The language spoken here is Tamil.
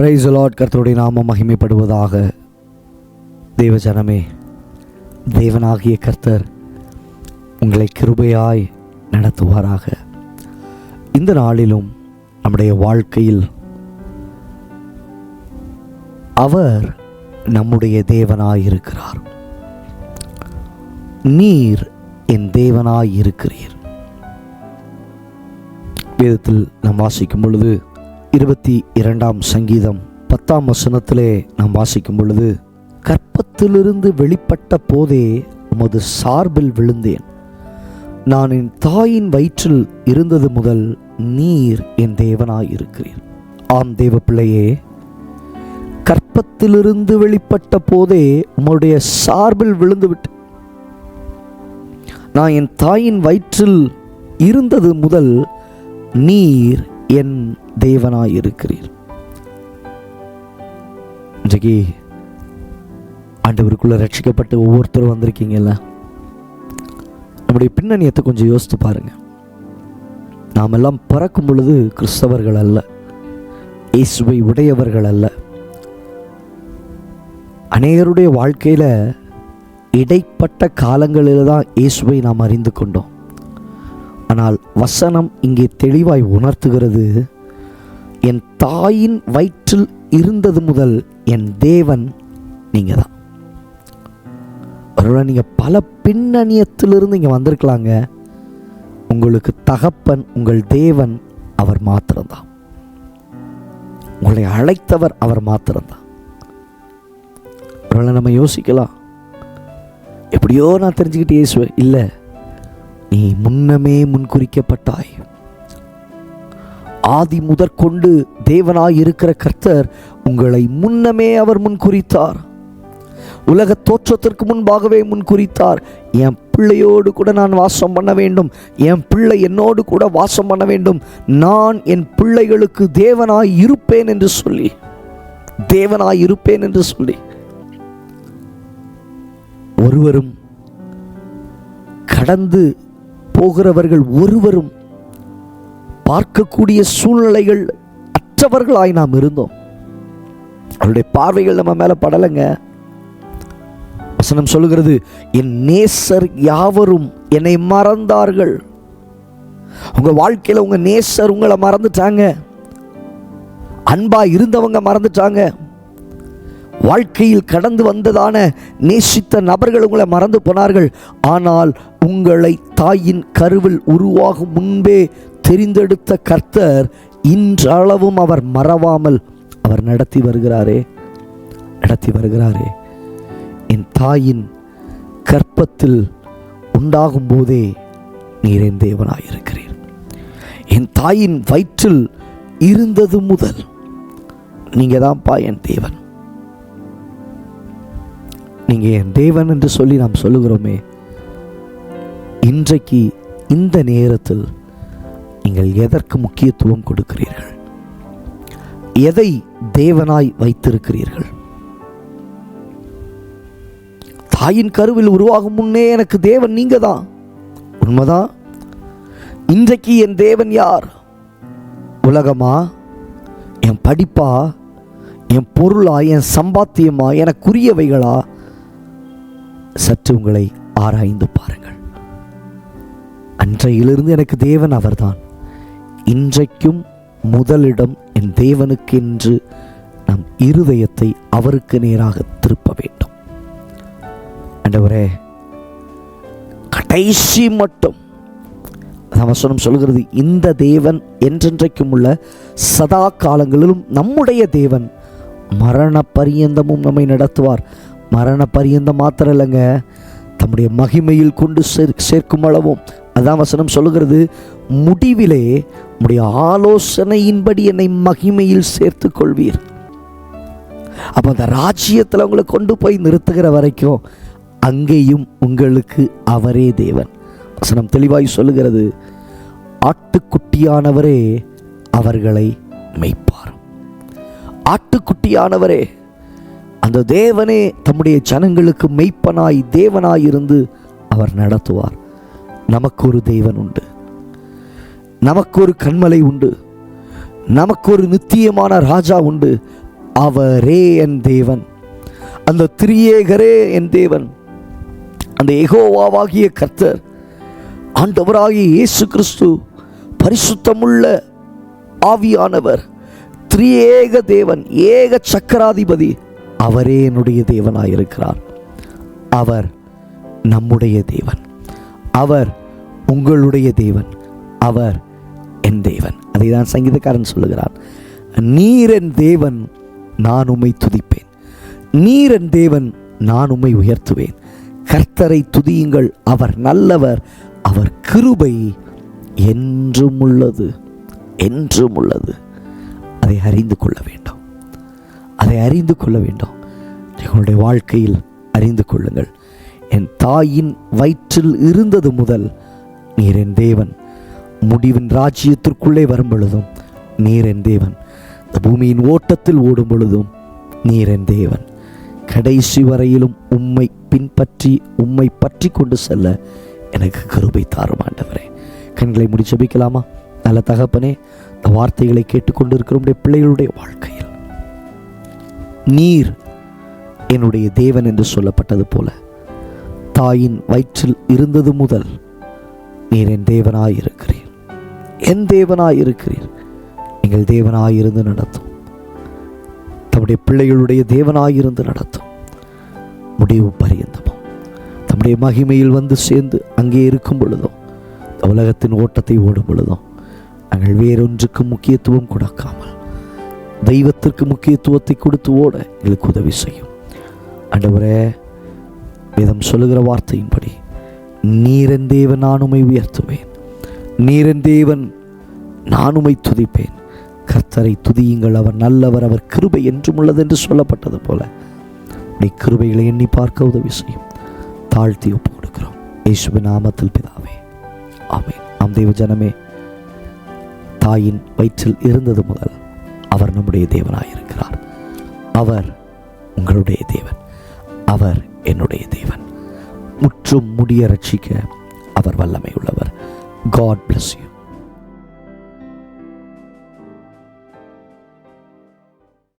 பிரைஸ் லார்ட் கர்த்தருடைய நாமம் மகிமைப்படுவதாக. தேவஜனமே தேவனாகிய கர்த்தர் உங்களை கிருபையாய் நடத்துவாராக. இந்த நாளிலும் நம்முடைய வாழ்க்கையில் அவர் நம்முடைய தேவனாயிருக்கிறார் நீர் என் தேவனாய் இருக்கிறீர். வேதத்தில் நாம் வாசிக்கும் பொழுது இருபத்தி இரண்டாம் சங்கீதம் பத்தாம் வசனத்திலே நாம் வாசிக்கும் பொழுது கற்பத்திலிருந்து வெளிப்பட்ட போதே உமது சார்பில் விழுந்தேன். நான் என் தாயின் வயிற்றில் இருந்தது முதல் நீர் என் தேவனாய் இருக்கிறீர் ஆம் தேவ பிள்ளையே கற்பத்திலிருந்து வெளிப்பட்ட போதே உம்முடைய சார்பில் விழுந்துவிட்டு நான் என் தாயின் வயிற்றில் இருந்தது முதல் நீர் என் தேவனாய் இருக்கிறீர் இன்றைக்கு ஆண்டவருக்குள்ளே ரட்சிக்கப்பட்டு ஒவ்வொருத்தரும் வந்திருக்கீங்கல்ல? நம்முடைய பின்னணியத்தை கொஞ்சம் யோசித்து பாருங்கள் நாம் எல்லாம் பறக்கும் பொழுது கிறிஸ்தவர்கள் அல்ல. இயேசுவை உடையவர்கள் அல்ல. அநேகருடைய வாழ்க்கையில் இடைப்பட்ட காலங்களில் தான் இயேசுவை நாம் அறிந்து கொண்டோம். ஆனால் வசனம் இங்கே தெளிவாய் உணர்த்துகிறது. என் தாயின் வயிற்றில் இருந்தது முதல் என் தேவன் நீங்கள் தான் ஒருவேளை நீங்கள் பல பின்னணியத்திலிருந்து இங்கே வந்திருக்கலாங்க. உங்களுக்கு தகப்பன் உங்கள் தேவன் அவர் மாத்திரம்தான். உங்களை அழைத்தவர் அவர் மாத்திரம்தான். ஒருவேளை நம்ம யோசிக்கலாம். எப்படியோ நான் தெரிஞ்சுக்கிட்டு இயேசுவேன் இல்லை நீ முன்னமே முன்குறிக்கப்பட்டாய். ஆதி முதற்கொண்டு தேவனாயிருக்கிற கர்த்தர் உங்களை முன்னமே அவர் முன்குறித்தார் உலக தோற்றத்திற்கு முன்பாகவே முன்குறித்தார் என் பிள்ளையோடு கூட நான் வாசம் பண்ண வேண்டும். என் பிள்ளை என்னோடு கூட வாசம் பண்ண வேண்டும். நான் என் பிள்ளைகளுக்கு தேவனாய் இருப்பேன் என்று சொல்லி. தேவனாய் இருப்பேன் என்று சொல்லி. ஒருவரும் கடந்து போகிறவர்கள் ஒருவரும் பார்க்கக்கூடிய சூழ்நிலைகள் அற்றவர்களாய் நாம் இருந்தோம். அவருடைய பார்வைகள் நம்ம மேலே படலைங்க. வசனம் சொல்லுகிறது என் நேசர் யாவரும் என்னை மறந்தார்கள். உங்கள் வாழ்க்கையில் உங்கள் நேசர் உங்களை மறந்துட்டாங்க. அன்பா இருந்தவங்க மறந்துட்டாங்க. வாழ்க்கையில் கடந்து வந்ததான நேசித்த நபர்கள் உங்களை மறந்து போனார்கள். ஆனால் உங்களை தாயின் கருவில் உருவாகும் முன்பே தெரிந்தெடுத்த கர்த்தர் இன்றளவும் அவர் மறவாமல் அவர் நடத்தி வருகிறாரே நடத்தி வருகிறாரே. என் தாயின் கற்பத்தில் உண்டாகும் போதே நீர் என் தேவனாயிருக்கிறீர் என் தாயின் வயிற்றில் இருந்தது முதல் நீங்கள் தான்ப்பா என் தேவன். நீங்கள் என் தேவன் என்று சொல்லி நாம் சொல்லுகிறோமே இன்றைக்கு இந்த நேரத்தில் நீங்கள் எதற்கு முக்கியத்துவம் கொடுக்கிறீர்கள்? எதை தேவனாய் வைத்திருக்கிறீர்கள்? தாயின் கருவில் உருவாகும் முன்னே எனக்கு தேவன் நீங்க தான் உண்மைதான் இன்றைக்கு என் தேவன் யார்? உலகமா? என் படிப்பா? என் பொருளா? என் சம்பாத்தியமா? எனக்குரியவைகளா? சற்று உங்களை ஆராய்ந்து பாருங்கள். அன்றையிலிருந்து எனக்கு தேவன் அவர்தான். இன்றைக்கும் முதலிடம் என் தேவனுக்கென்று நம் இருதயத்தை அவருக்கு நேராக திருப்ப வேண்டும். ஆண்டவரே கடைசி மட்டும். அதான் வசனம் சொல்கிறது இந்த தேவன் என்றென்றைக்கும் உள்ள சதா காலங்களிலும் நம்முடைய தேவன் மரண பரியந்தமும் நம்மை நடத்துவார். மரண பரியந்தம் மாத்திரம் இல்லைங்க தம்முடைய மகிமையில் கொண்டு சேர் சேர்க்கும் அளவும் அதான் வசனம் சொல்லுகிறது முடிவிலே உடைய ஆலோசனையின்படி என்னை மகிமையில் சேர்த்து கொள்வீர் அப்போ அந்த ராஜ்யத்தில் அவங்களை கொண்டு போய் நிறுத்துகிற வரைக்கும் அங்கேயும் உங்களுக்கு அவரே தேவன். வசனம் தெளிவாய் சொல்லுகிறது ஆட்டுக்குட்டியானவரே அவர்களை மெய்ப்பார். ஆட்டுக்குட்டியானவரே அந்த தேவனே தம்முடைய ஜனங்களுக்கு மெய்ப்பனாய் தேவனாய் இருந்து அவர் நடத்துவார். நமக்கு ஒரு தெய்வன் உண்டு. நமக்கு ஒரு கண்மலை உண்டு. நமக்கு ஒரு நித்தியமான ராஜா உண்டு. அவரே என் தேவன். அந்த திரியேகரே என் தேவன். அந்த எகோவாவாகிய கர்த்தர் ஆண்டவராகிய இயேசு கிறிஸ்து பரிசுத்தமுள்ள ஆவியானவர் திரியேக தேவன் ஏக சக்கராதிபதி அவரே என்னுடைய தேவனாயிருக்கிறார். அவர் நம்முடைய தேவன். அவர் உங்களுடைய தேவன் அவர் என் தேவன். அதை தான் சங்கீதக்காரன் சொல்லுகிறார் நீர் என் தேவன் நான் உம்மை துதிப்பேன். நீர் என் தேவன் நான் உம்மை உயர்த்துவேன். கர்த்தரை துதியுங்கள் அவர் நல்லவர் அவர் கிருபை என்றும் உள்ளது என்றும் உள்ளது. அதை அறிந்து கொள்ள வேண்டும். அதை அறிந்து கொள்ள வேண்டும். எங்களுடைய வாழ்க்கையில் அறிந்து கொள்ளுங்கள். என் தாயின் வயிற்றில் இருந்தது முதல் நீர் என் தேவன். முடிவின் ராஜ்யத்திற்குள்ளே வரும் பொழுதும் நீர் என் தேவன். இந்த பூமியின் ஓட்டத்தில் ஓடும் பொழுதும் நீர் என் தேவன். கடைசி வரையிலும் உம்மை பின்பற்றி உம்மை பற்றி கொண்டு செல்ல எனக்கு கருபை தாரும் ஆண்டவரே. கண்களை முடிச்சபிக்கலாமா நல்ல தகப்பனே இந்த வார்த்தைகளை கேட்டுக்கொண்டிருக்கிறோம் பிள்ளைகளுடைய வாழ்க்கையில். நீர் என்னுடைய தேவன் என்று சொல்லப்பட்டது போல தாயின் வயிற்றில் இருந்தது முதல் நீர் என் தேவனாய் இருக்கிறீர். என் தேவனாய் இருக்கிறீர். எங்கள் தேவனாய் இருந்து நடத்தும். தம்முடைய பிள்ளைகளுடைய தேவனாய் இருந்து நடத்தும். முடிவு பரியந்தமும். தம்முடைய மகிமையில் வந்து சேர்ந்து அங்கே இருக்கும் பொழுதும் உலகத்தின் ஓட்டத்தை ஓடும் பொழுதும் நாங்கள் வேறொன்றுக்கு முக்கியத்துவம் கொடுக்காமல் தெய்வத்திற்கு முக்கியத்துவத்தை கொடுத்து ஓட எங்களுக்கு உதவி செய்யும். அண்டவரே வேதம் சொல்லுகிற வார்த்தையின்படி நீரன் தேவன் நான் உமை உயர்த்துவேன். நீரன் தேவன் நான் உமை துதிப்பேன். கர்த்தரை துதியுங்கள் அவர் நல்லவர் அவர் கிருபை என்றும் உள்ளது என்று சொல்லப்பட்டது போல. உடைய கிருபைகளை எண்ணி பார்க்க உதவி செய்யும். தாழ்த்தி ஒப்பு கொடுக்கிறோம். இயேசுவின் நாமத்தில் பிதாவே. ஆமே ஆம் தேவ ஜனமே தாயின் வயிற்றில் இருந்தது முதல் அவர் நம்முடைய தேவனாயிருக்கிறார். அவர் உங்களுடைய தேவன். அவர் என்னுடைய தேவன். முற்றும் முடிய ரட்சிக்க அவர் வல்லமை உள்ளவர் காட் பிளஸ் யூ